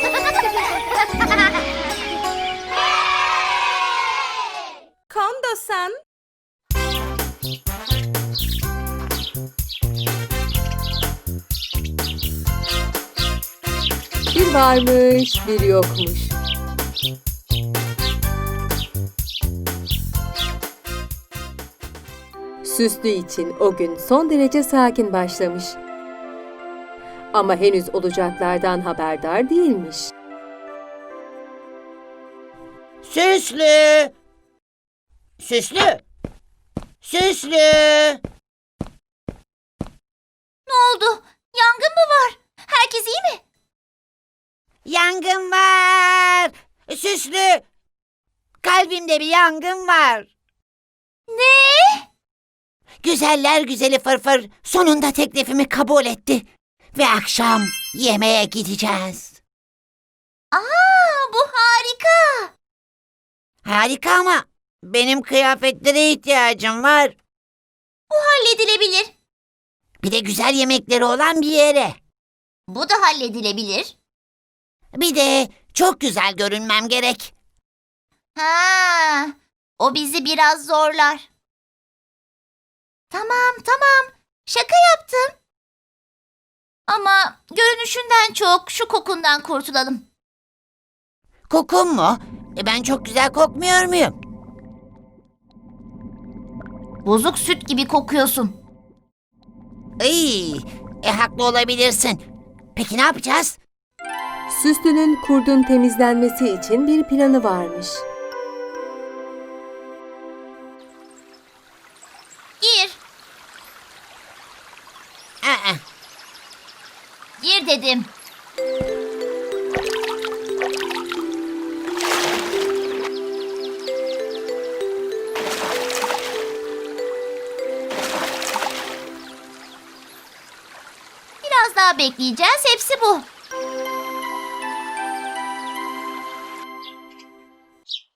Kondo-san. Bir varmış, bir yokmuş. Süslü için o gün son derece sakin başlamış. Ama henüz olacaklardan haberdar değilmiş. Süslü! Süslü! Süslü! Ne oldu? Yangın mı var? Herkes iyi mi? Yangın var! Süslü! Kalbimde bir yangın var. Ne? Güzeller güzeli fırfır sonunda teklifimi kabul etti. Ve akşam yemeğe gideceğiz. Aa, bu harika. Harika ama benim kıyafetlere ihtiyacım var. Bu halledilebilir. Bir de güzel yemekleri olan bir yere. Bu da halledilebilir. Bir de çok güzel görünmem gerek. Ha, o bizi biraz zorlar. Tamam, tamam. Şaka yaptım. Ama görünüşünden çok şu kokundan kurtulalım. Kokum mu? E ben çok güzel kokmuyor muyum? Bozuk süt gibi kokuyorsun. İyi, e haklı olabilirsin. Peki ne yapacağız? Süslü'nün kurdun temizlenmesi için bir planı varmış. Dedim. Biraz daha bekleyeceğiz. Hepsi bu.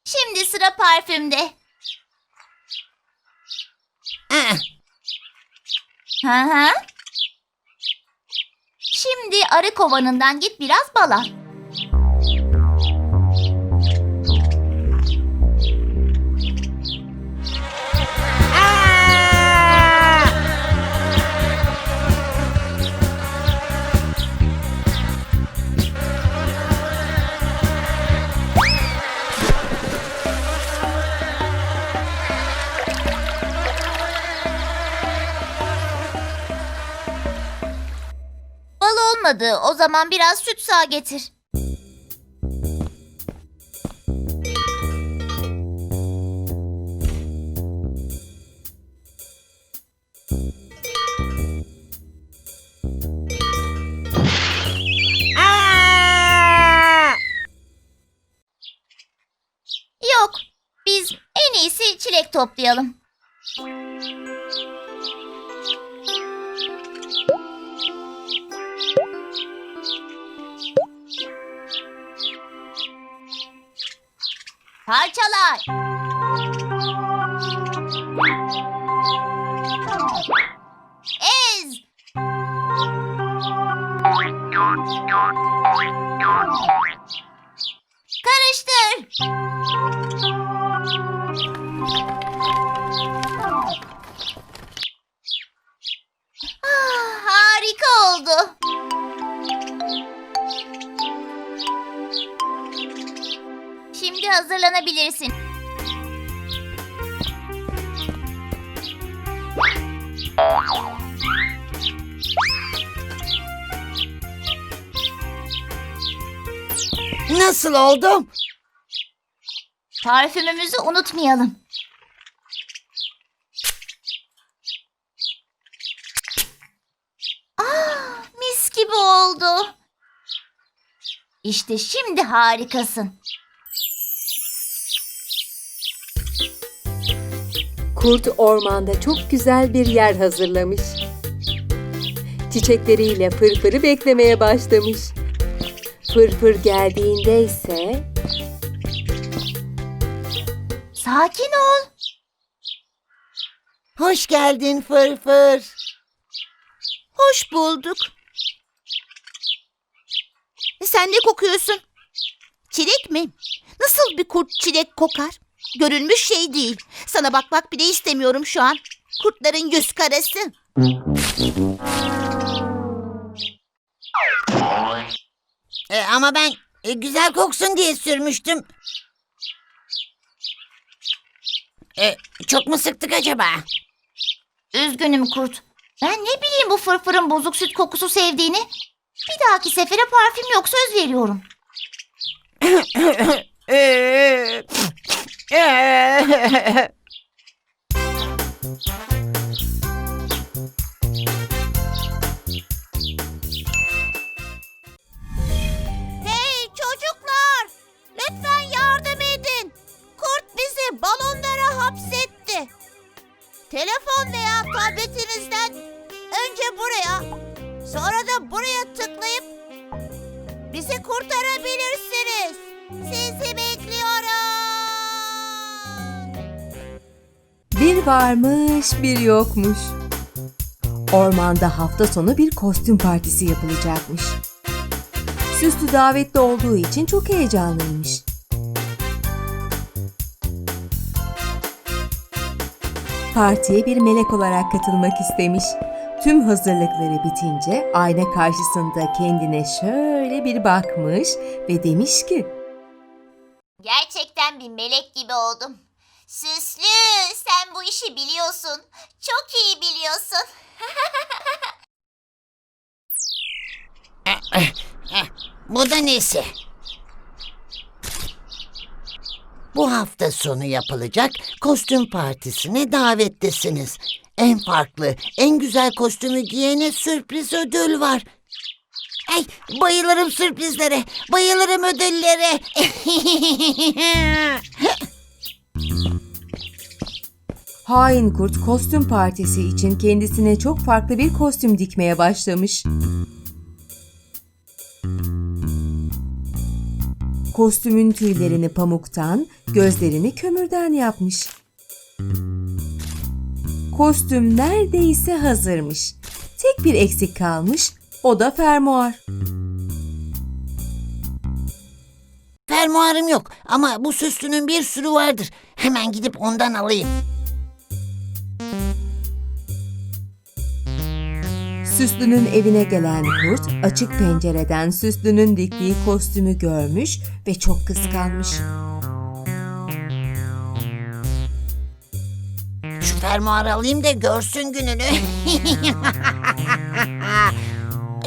Şimdi sıra parfümde. Hı hı. Arı kovanından git biraz bala. Olmadı. O zaman biraz süt sağ getir. Yok. Biz en iyisi çilek toplayalım. Parçalar. Hazırlanabilirsin. Nasıl oldum? Parfümümüzü unutmayalım. Ah, mis gibi oldu. İşte şimdi harikasın. Kurt ormanda çok güzel bir yer hazırlamış. Çiçekleriyle fırfırı beklemeye başlamış. Fırfır geldiğinde ise Sakin ol. Hoş geldin fırfır. Hoş bulduk. Sen ne kokuyorsun? Çilek mi? Nasıl bir kurt çilek kokar? Görülmüş şey değil. Sana bakmak bile istemiyorum şu an. Kurtların yüz karası. E, ama ben e, güzel koksun diye sürmüştüm. E, çok mu sıktık acaba? Üzgünüm kurt. Ben ne bileyim bu fırfırın bozuk süt kokusu sevdiğini. Bir dahaki sefere parfüm yok söz veriyorum. Hey çocuklar! Lütfen yardım edin. Kurt bizi balonlara hapsetti. Telefon veya tabletinizden önce buraya, sonra da buraya tıklayıp bizi kurtarabilirsiniz. Sizi Bir varmış, bir yokmuş. Ormanda hafta sonu bir kostüm partisi yapılacakmış. Süslü davetli olduğu için çok heyecanlıymış. Partiye bir melek olarak katılmak istemiş. Tüm hazırlıkları bitince ayna karşısında kendine şöyle bir bakmış ve demiş ki Gerçekten bir melek gibi oldum. Süslü, sen bu işi biliyorsun. Çok iyi biliyorsun. Bu da nesi? Bu hafta sonu yapılacak kostüm partisine davetlisiniz. En farklı, en güzel kostümü giyene sürpriz ödül var. Ay, bayılırım sürprizlere, bayılırım ödüllere. Hain kurt kostüm partisi için kendisine çok farklı bir kostüm dikmeye başlamış. Kostümün tüylerini pamuktan, gözlerini kömürden yapmış. Kostüm neredeyse hazırmış. Tek bir eksik kalmış, o da fermuar. Fermuarım yok ama bu süslünün bir sürü vardır. Hemen gidip ondan alayım. Süslü'nün evine gelen kurt açık pencereden Süslü'nün diktiği kostümü görmüş ve çok kıskanmış. Şu fermuarı alayım da görsün gününü.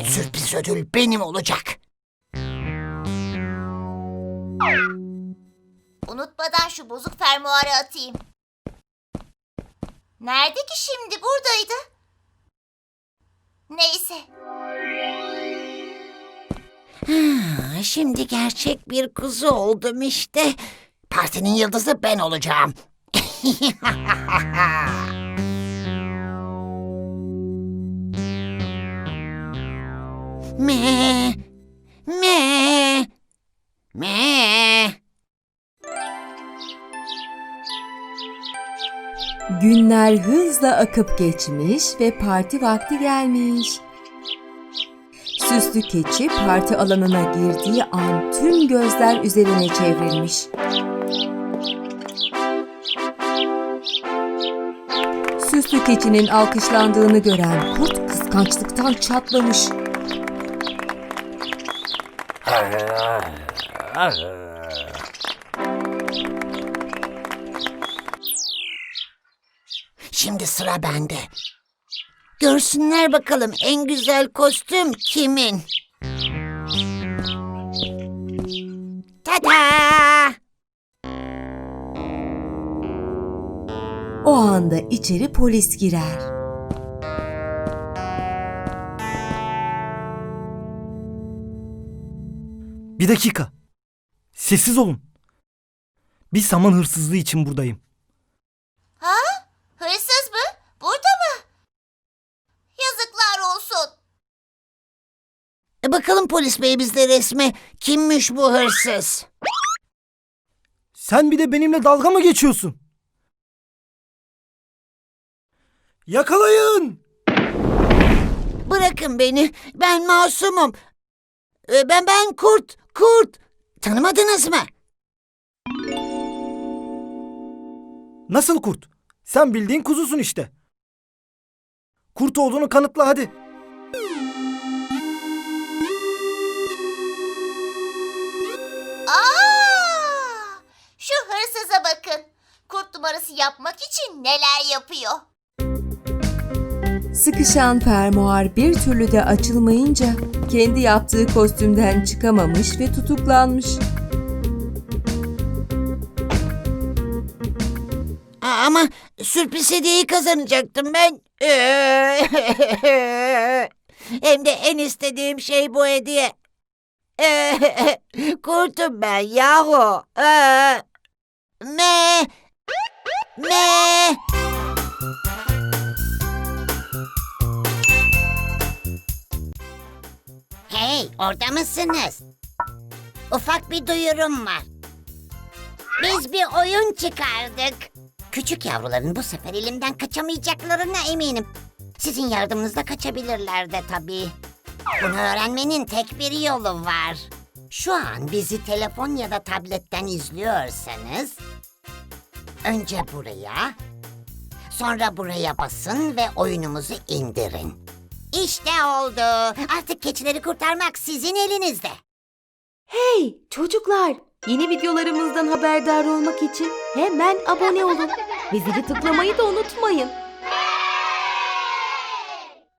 Sürpriz ödül benim olacak. Unutmadan şu bozuk fermuarı atayım. Nerede ki şimdi? Buradaydı. Neyse. Ha, Şimdi gerçek bir kuzu oldum işte. Partinin yıldızı ben olacağım. me, Günler hızla akıp geçmiş ve parti vakti gelmiş. Süslü keçi parti alanına girdiği an tüm gözler üzerine çevrilmiş. Süslü keçinin alkışlandığını gören kurt kıskançlıktan çatlamış. Şimdi sıra bende. Görsünler bakalım en güzel kostüm kimin? Tada! O anda içeri polis girer. Bir dakika. Sessiz olun. Bir saman hırsızlığı için buradayım. Hırsız mı? Burada mı? Yazıklar olsun. E bakalım polis bey bizde resme kimmiş bu hırsız? Sen bir de benimle dalga mı geçiyorsun? Yakalayın! Bırakın beni ben masumum. Ee, Ben ben kurt, kurt. Tanımadınız mı? Nasıl kurt? Sen bildiğin kuzusun işte. Kurt olduğunu kanıtla hadi. Yapmak için neler yapıyor. Sıkışan fermuar bir türlü de açılmayınca kendi yaptığı kostümden çıkamamış ve tutuklanmış. Aa, Ama sürpriz hediyeyi kazanacaktım ben. Hem de en istediğim şey bu hediye. Kurtum ben yahu. Me. Me. Hey orada mısınız? Ufak bir duyurum var. Biz bir oyun çıkardık. Küçük yavruların bu sefer elimden kaçamayacaklarına eminim. Sizin yardımınızla kaçabilirler de tabii. Bunu öğrenmenin tek bir yolu var. Şu an bizi telefon ya da tabletten izliyorsanız... Önce buraya, sonra buraya basın ve oyunumuzu indirin. İşte oldu. Artık keçileri kurtarmak sizin elinizde. Hey çocuklar! Yeni videolarımızdan haberdar olmak için hemen abone olun ve zili tıklamayı da unutmayın.